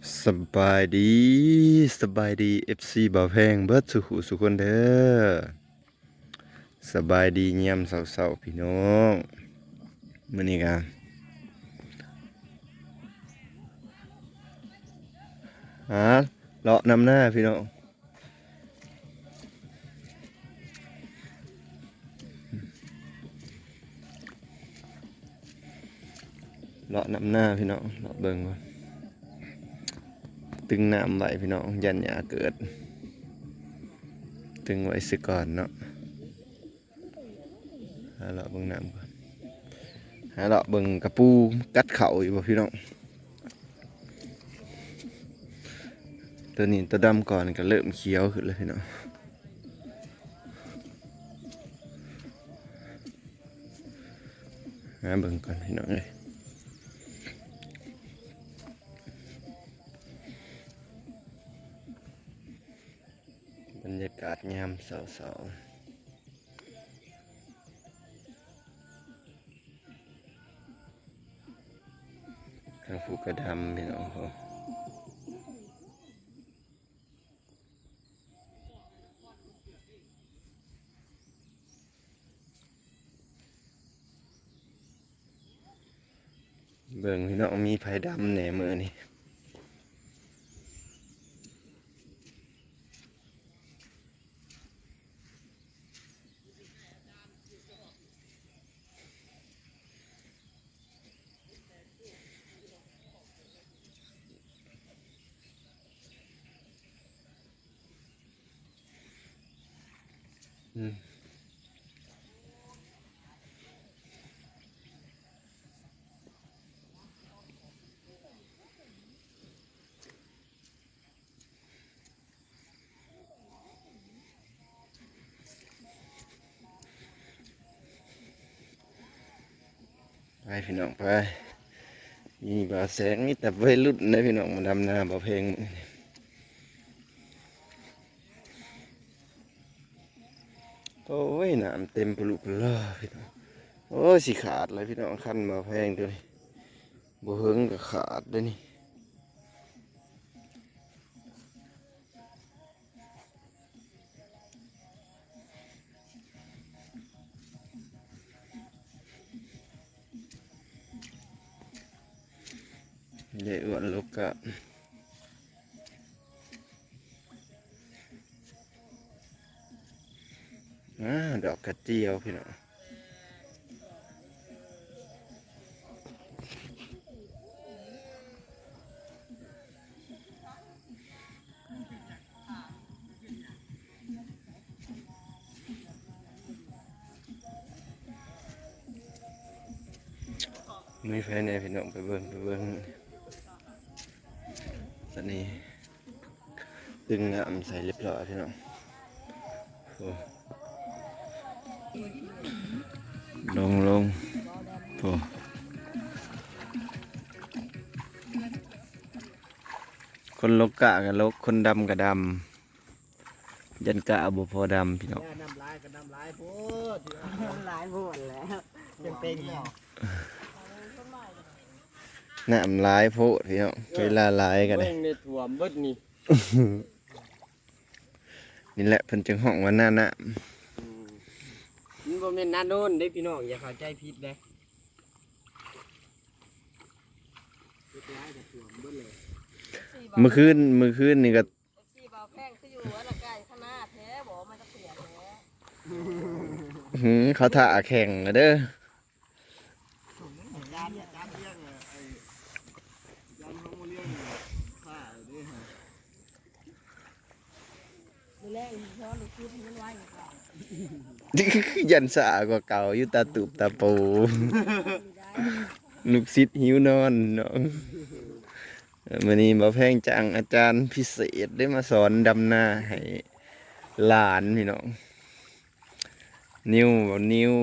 สบายดีสบายดี FC บ่าวแพงเบิดสุขุสุคนเด้อสบายดีเยี่ยมเศร้าๆพี่น้องมื้อนี้กันฮะเลาะนำหน้าพี่น้องเลาะนำหน้าพี่น้องเลาะเบิ่งก่อน ตึงน้ำไว้พี่น้องยันหยาเกิด ตึงไว้สิก่อนเนาะหาเลาะเบิ่งน้ำก่อนหาเลาะเบิ่งกระปูกัดเข่าอยู่บ่พี่น้องตัวนี้ตัวดำก่อนก็เริ่มเขียวขึ้นเลยพี่น้องหาเบิ่งก่อนพี่น้องเอ้ยาศยามเสาๆข้างผูกระดำพี่น้องเขาเบิ่งพี่น้องมีไผดำแหน่มือนี่ อืมไปพี่น้องไป มีบ่าแสงนี่แต่วัยรุ่นนะพี่น้องมาดำนาบ่เพลงมื้อ โอ้ยน้ำเต็มปลุกเลยพี่น้องโอ้สิขาดเลยพี่น้องคันบ่แพงตัวนี้บ่เฮงก็ขาดด้อนี่ใหญ่อ้วนลูกกะ อ่าดอกกระเจียวพี่น้องมีแฟนเนี่ยพี่น้องไปเบิ่งไปเบิ่งตอนนี้ตึงน้ำใส่เรียบร้อยพี่น้องโอ้ ลงลงโอ้คนลกกะกับลก คนดำกับดำ ยันกะบุพอดำพี่น้องน้ำลายกับน้ำลายโพดหลายหมดแล้วเป็นเป็นเนาะน้ำลายโพดพี่น้องเวลาลายกันเลเบิ่ยงในถ่วมเบิดนี่นี่แหละเพิ่นจึงห้องว่าหน้าหน้า มันบ่แม่นหน้าโน่นเด้พี่น้องอย่าเข้าใจผิดเด้เมื่อคืนเมื่อคืนนี่ก็ที่เบาแพงคืออยู่ว่าละไก่ข้างหน้าแท้บอกว่ามันจะเสียแท้หืมเขาถ่าแข่งอะเด้อจานจานเลี้ยงไอ้จานของเลี้ยงข้าเด้ฮะดูแลอีกช้อนหรือคิดให้มันไว้อย่างเก่า ยันสากว่าเก่าอยู่ตาตูบตาปูไม่ได้ลูกศิษย์หิวนอนเนาะเออมื้อนี้บ่แพงจังอาจารย์พิเศษได้มาสอนดำนาให้หลานพี่น้อง นิ้วบ่นิ้ว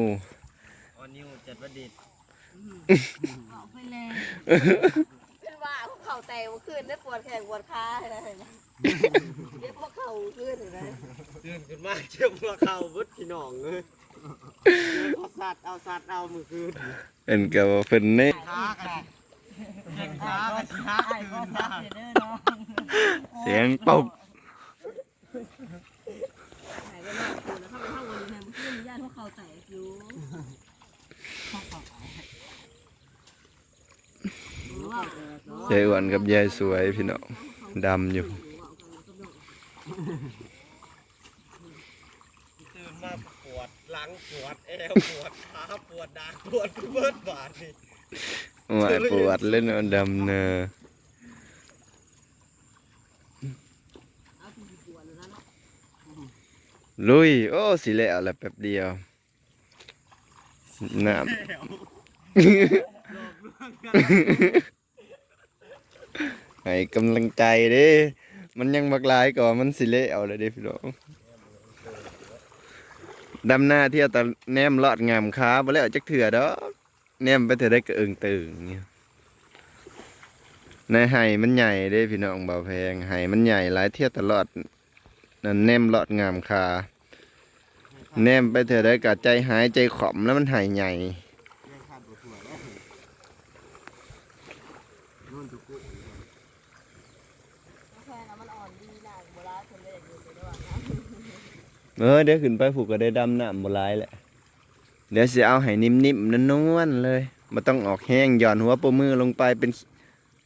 ออนิวจัดประดิษฐ์เอาไปเลยขึ้นว่าพวกเข่าแตกเมื่อคืนได้ปวดแขนปวดขาอะไรเห็นไหม เรียกพวกเข่าขึ้นเห็นไหมตื่นขึ้นมาเจ็บหัวเข่าเบิดพี่น้องเอ้ยเอาสัตว์เอาสัตว์เอามือคืนเอิ้นก็ว่าเพิ่นเน่ขากันขากันขาไอ้ก็ซักเด้อเนาะเสียงตกไหนก็นอกกูแล้วเข้าไปเข้าวันนี้นะเพื่อนญาติพวกเขาแตกอยู่หรือว่ายายอ้วนกับยายสวยพี่น้องดำอยู่ ตื่นมาปวดหลัง ปวดเอวปวดขาปวดดากปวดกูเบิดบาดนี่หมายปวดเล่นเอาดำเนอเอาที่ปวดแล้วเนาะลุย โอ้สิแล้วแหละแป๊บเดียวน้หลอกลวงกันำให้กำลังใจเด้มันยังบักหลายก่อนมันสิเละเอาเลยเด้พี่น้อง ดำหน้าเที่ยวแต่แนมลอดงามค้าบ่แล้วจักเถื่อดอกแนมไปเถื่อได้กระเอิงตึงเนี่ยในไห้มันใหญ่เด้พี่น้องเบาแพงไห้มันใหญ่หลายเที่ยวตลอดนั่นแนมลอดงามคาแนมไปเถื่อได้กะใจหายใจขอมแล้วมันไห้ใหญ่แค่นั้นมันอ่อนดีหนะโบราณคนเลยอยากอยู่ไปด้วยนะ เออเดี๋ยวขึ้นไปผูกก็ได้ดำน้ำบ่หลายแหละเดี๋ยวสิเอาให้นิ่มๆนวลๆเลยบ่ต้องออกแห้งหย่อนหัวโปรมือลงไปเป็น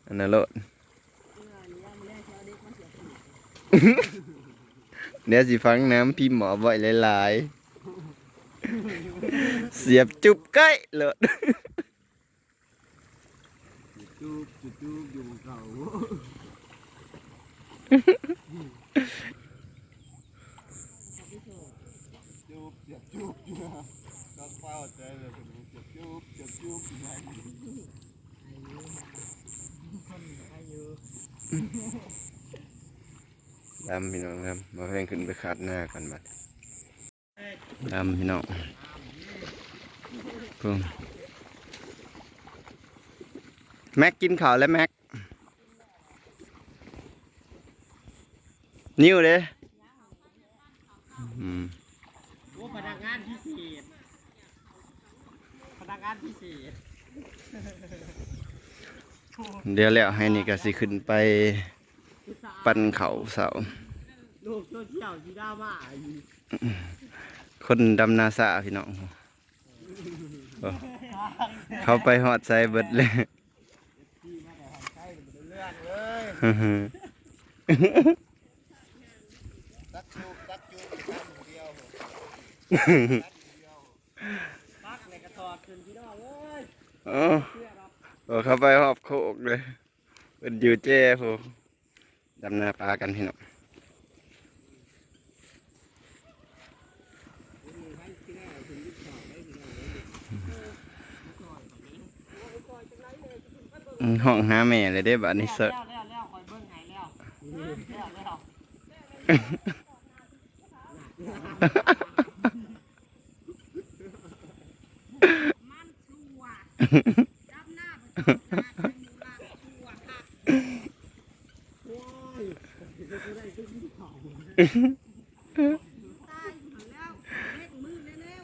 อันนั้นโลดเออนี่ยังไม่ได้แค่เด็กมาเสียชีวิตเดี๋ยวสิฟังน้ำพี่หมอไว้หลายๆ เสียบจุบใกล้เลยจูบจูบจูบอยู่เก่า จูบเสียบจูบอยู่ก็เฝ้าใจเลยคนนี้เสียบจูบเสียบจูบอยู่ไหนดำพี่น้องครับมาเพ่งขึ้นไปคัดหน้ากันบัดดำพี่น้องพุ่งแม็กกินข้าวแล้วแม็กนิ้วเด้ม โอ้พนักงานพิเศษพนัก งานพิเศษเดี๋ยวแล้วให้นี่ก็สิขึ้นไปปั่นเขาเสา โลกโซเชียลจีดราม่าอีกคนดำนาสาพี่น้องโอ้เขาไปหอดใส่เบิดเลย เรื่องเลยตักจูบตักจูบตักเดียวตักเดียวตักในกระสอบขึ้นพี่น้องเอ้ยโอ้เชื่อเราโอ้เขาไปหอบโคกเลยเป็นยูเจ้พูดำนาปลากันพี่น้องห้องหาแม่เลยได้บัดนี้เสอะ อยู่แล้วเล่นมือเร็ว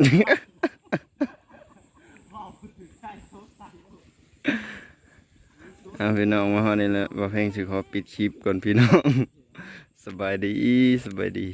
อืมเบิ้งในหางเงามันหาบ่าวๆโคเมาแต่โคอันนี้แล้วเขาหัวให้เต่าโคบัดซ้ำใช่เขาสิกินจุดที่เขาปลาเขาสิให้เต่างบอืมาวบ่าวถึงใช่เขาสั่งเอาพี่น้องมาฮอนี่แหละบ่เพลงสิขอปิดคลิปก่อนพี่น้อง สบายดีสบายดี